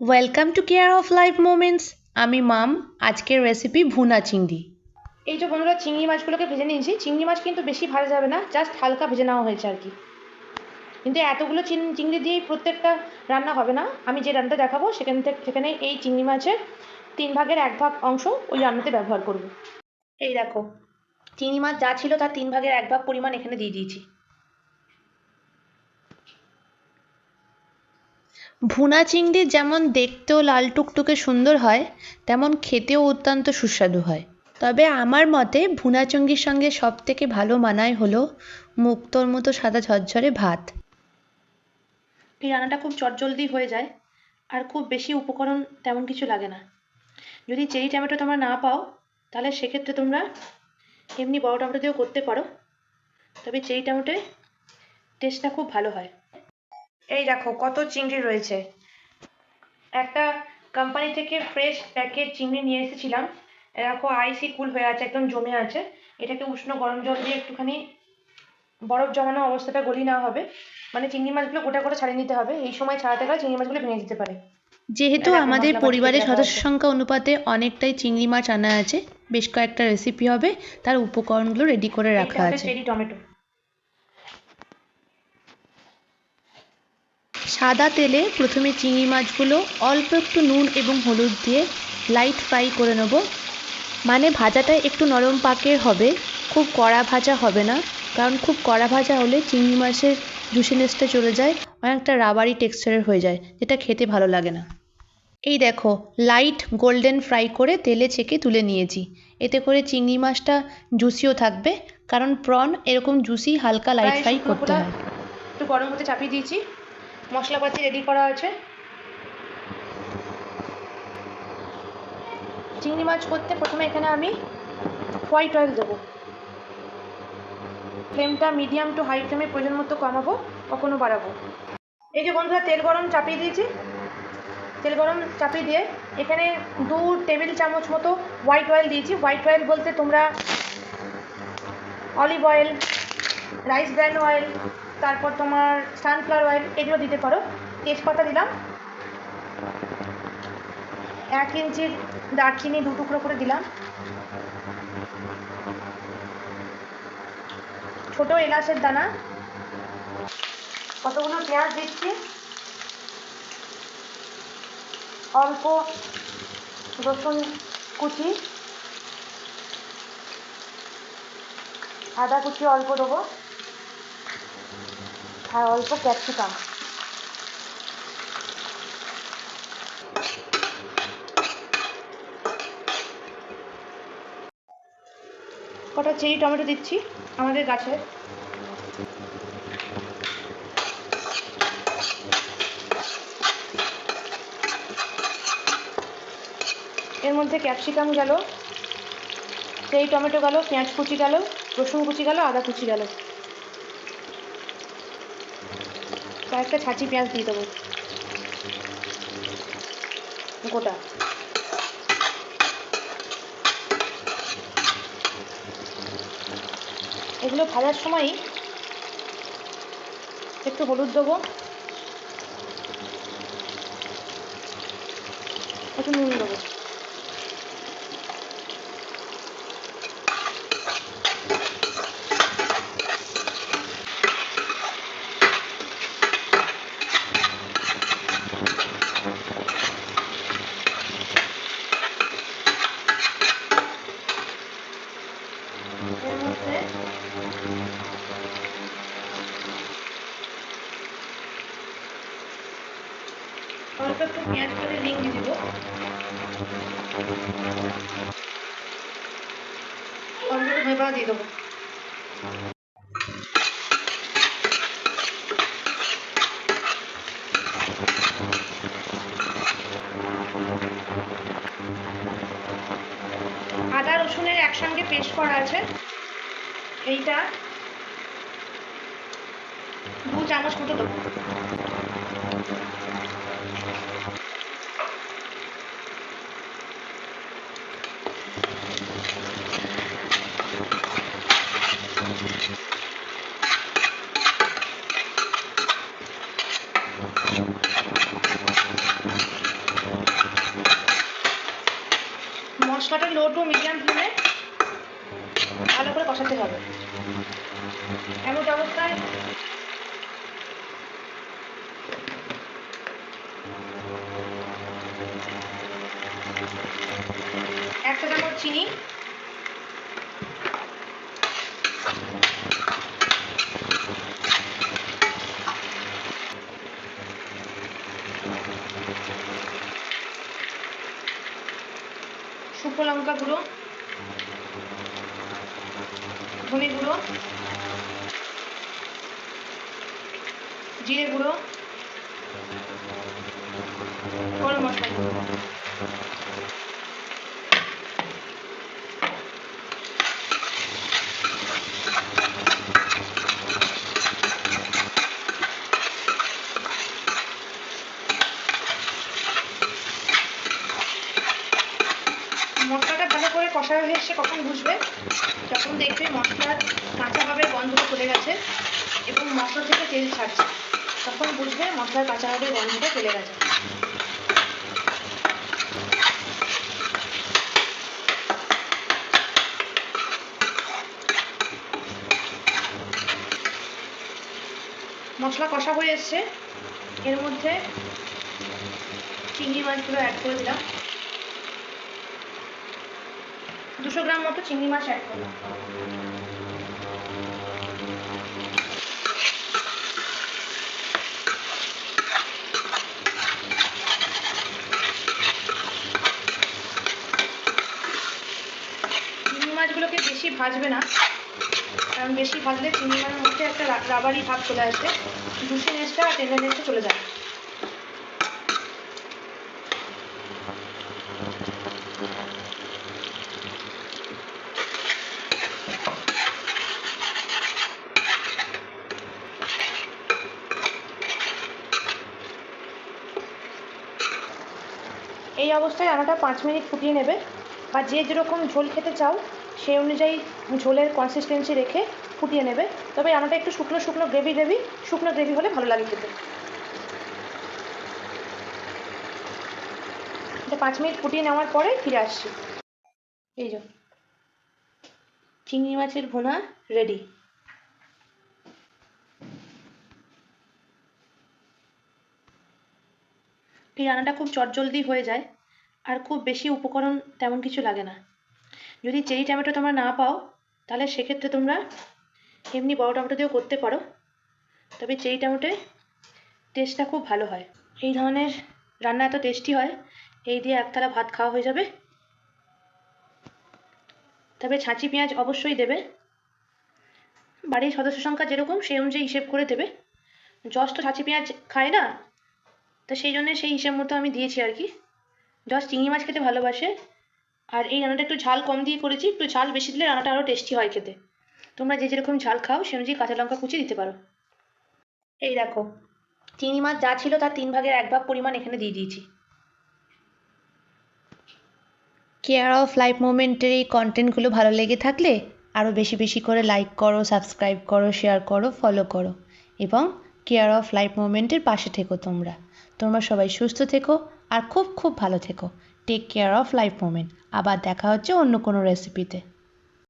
Welcome to care of life moments আমি মাম, আজকের recipe ভুনা চিংড়ি। এই যে বন্ধুরা, চিংড়ি মাছগুলোকে ভেজে নিয়েছি। চিংড়ি মাছ কিন্তু বেশি ভাজা যাবে না জাস্ট হালকা ভেজে নেওয়া হয়েছে আর কি। কিন্তু এতগুলো চিংড়ি দিয়েই প্রত্যেকটা রান্না হবে না। আমি যে রান্নাটা দেখাবো, সেখান থেকে, সেখানে এই চিংড়ি মাছের তিন ভাগের এক ভাগ অংশ ওই রান্নাতে ব্যবহার করব। এই দেখো, চিংড়ি মাছ যা ছিল তার তিন ভাগের এক ভাগ পরিমাণ এখানে দিয়ে দিয়েছি। ভুনা চিংড়ি যেমন দেখতেও লাল টুকটুকে সুন্দর হয়, তেমন খেতেও অত্যন্ত সুস্বাদু হয়। তবে আমার মতে ভুনা চিংড়ির সঙ্গে সব থেকে ভালো মানায় হলো মুক্তোর মতো সাদা ঝরঝরে ভাত। এই রান্নাটা খুব চটজলদি হয়ে যায়, আর খুব বেশি উপকরণ তেমন কিছু লাগে না। যদি চেরি টমেটো তোমরা না পাও, তাহলে সেক্ষেত্রে তোমরা এমনি বড় টমেটো দিয়েও করতে পারো। তবে চেরি টমেটোয় টেস্টটা খুব ভালো হয়। এই দেখো কত চিংড়ি রয়েছে। একটা কোম্পানি থেকে ফ্রেশ প্যাকেট চিংড়ি নিয়ে এসেছিলাম। দেখো আইসি কুল হয়ে আছে একদম জমে আছে। এটাকে উষ্ণ গরম জল দিয়ে একটুখানি বরফ জমানো অবস্থাটা গলি না হবে। মানে চিংড়ি মাছগুলো গোটা করে ছাড়িয়ে নিতে হবে। এই সময় ছাড়াতে গেলে চিংড়ি মাছগুলো ভেঙে যেতে পারে। যেহেতু আমাদের পরিবারের সদস্য সংখ্যা অনুপাতে অনেকটাই চিংড়ি মাছ আনা আছে বেশ কয়েকটা রেসিপি হবে। তার উপকরণগুলো রেডি করে রাখা আছে। টমেটো। সাদা তেলে প্রথমে চিংড়ি মাছগুলো অল্প একটু নুন এবং হলুদ দিয়ে লাইট ফ্রাই করে নেব। মানে ভাজাটা একটু নরম পাকের হবে খুব কড়া ভাজা হবে না কারণ খুব কড়া ভাজা হলে চিংড়ি মাছের জুসিনেসটা চলে যায় অনেকটা রাবারি টেক্সচারের হয়ে যায় যেটা খেতে ভালো লাগে না। এই দেখো লাইট গোল্ডেন ফ্রাই করে তেলে ছেঁকে তুলে নিয়েছি। এতে করে চিংড়ি মাছটা জুসিও থাকবে কারণ প্রন এরকম জুসি হালকা লাইট ফ্রাই করতে হয়। একটু গরম হতে চাপিয়ে দিয়েছি। মশলাপাতি রেডি করা আছে। চিংড়ি মাছ করতে প্রথমে এখানে আমি হোয়াইট অয়েল দেবো। ফ্লেমটা মিডিয়াম টু হাই ফ্লেমে প্রয়োজন মতো কমাবো, কখনো বাড়াবো। এই যে বন্ধুরা, তেল গরম চাপিয়ে দিয়েছি। তেল গরম চাপিয়ে দিয়ে এখানে দু টেবিল চামচ মতো হোয়াইট অয়েল দিয়েছি। হোয়াইট অয়েল বলতে তোমরা olive oil rice bran oil তারপর তোমার সানফ্লাওয়ার অয়েল এগুলো দিতে পারো। তেজপাতা দিলাম। এক ইঞ্চির দারচিনি দু টুকরো করে দিলাম। ছোট এলাচের দানা। কতগুলো পেঁয়াজ দিচ্ছি? অল্প রসুন কুচি। আদা কুচি অল্প দেবো। আর অল্প ক্যাপসিকাম কটা চেরি টমেটো দিচ্ছি আমাদের গাছের এর মধ্যে ক্যাপসিকাম গেল, চেরি টমেটো গেল, পেঁয়াজ কুচি গেল, রসুন কুচি গেল, আদা কুচি গেল। কয়েকটা ছাঁচি পেঁয়াজ দিয়ে দেবো। গোটা। এগুলো ভাজার সময়ই একটু হলুদ দেবো। একটু নুন দেবো এর মধ্যে অল্প একটু পেঁয়াজ করে দিয়ে দিব। দেবো। আদা, রসুনের একসঙ্গে পেস্ট করা আছে। এইটা দু চামচ মতো দেবো। মশলাটা লো টু মিডিয়াম ফ্লেমে ভালো করে কষাতে হবে। এমন অবস্থায় একটা চামচ চিনি শুকনো লঙ্কা গুঁড়ো ধনে গুঁড়ো জিরে গুঁড়ো গরম মশলা গুঁড়ো মশলাটা ভালো করে কষা হয়ে এসে কখন বুঝবে যখন দেখবে মশলার কাঁচাভাবে গন্ধটা চলে গেছে এবং মশলা থেকে তেল ছাড়ছে, তখন বুঝবে মশলার কাঁচাভাবে গন্ধটা চলে গেছে। মশলা কষা হয়ে এসছে। এর মধ্যে চিংড়ি মাছগুলো অ্যাড করে দিলাম। দুশো গ্রাম মতো চিংড়ি মাছ অ্যাড করলাম। মাছগুলোকে বেশি ভাজবে না, কারণ বেশি ভাজলে চিংড়ি মাছের মধ্যে একটা রাবারি ভাব চলে আসবে। জুসিনেসটা আর টেন্ডারনেসটা চলে যায় এই অবস্থায় আনাটা পাঁচ মিনিট ফুটিয়ে নেবে বা যে যেরকম ঝোল খেতে চাও সেই অনুযায়ী ঝোলের কনসিস্টেন্সি রেখে ফুটিয়ে নেবে। তবে আনাটা একটু শুকনো শুকনো গ্রেভি গ্রেভি শুকনো গ্রেভি হলে ভালো লাগে খেতে। এটা পাঁচ মিনিট ফুটিয়ে নেওয়ার পরে ফিরে আসছি। এই যে, চিংড়ি মাছের ভুনা রেডি এই রান্নাটা খুব চটজলদি হয়ে যায় আর খুব বেশি উপকরণ তেমন কিছু লাগে না। যদি চেরি টমেটো তোমরা না পাও, তাহলে সেক্ষেত্রে তোমরা এমনি বড় টমেটো দিয়েও করতে পারো। তবে চেরি টমেটোয় টেস্টটা খুব ভালো হয়। এই ধরনের রান্না এত টেস্টি হয়, এই দিয়ে একতলা ভাত খাওয়া হয়ে যাবে। তবে ছাঁচি পেঁয়াজ অবশ্যই দেবে। বাড়ির সদস্য সংখ্যা যেরকম, সেই অনুযায়ী হিসেব করে দেবে। জস তো ছাঁচি পেঁয়াজ খায় না তো সেই জন্য সেই হিসেব মতো আমি দিয়েছি আর কি। জস চিংড়ি মাছ খেতে ভালোবাসে। আর এই রান্নাটা একটু ঝাল কম দিয়ে করেছি, একটু ঝাল বেশি দিলে রান্নাটা আরও টেস্টি হয় খেতে। তোমরা যে যেরকম ঝাল খাও, সে অনুযায়ী কাঁচা লঙ্কা কুচি দিতে পারো। এই দেখো, চিংড়ি মাছ যা ছিল তার তিন ভাগের এক ভাগ পরিমাণ এখানে দিয়ে দিয়েছি। কেয়ার অফ লাইফ মোমেন্টের এই কন্টেন্টগুলো ভালো লেগে থাকলে আরও বেশি বেশি করে লাইক করো সাবস্ক্রাইব করো শেয়ার করো ফলো করো। এবং কেয়ার অফ লাইফ মোমেন্টের পাশে থেকো তোমরা। তোমরা সবাই সুস্থ থেকো আর খুব খুব ভালো থেকো। Take care of life moment আবার দেখা হচ্ছে অন্য কোনো রেসিপিতে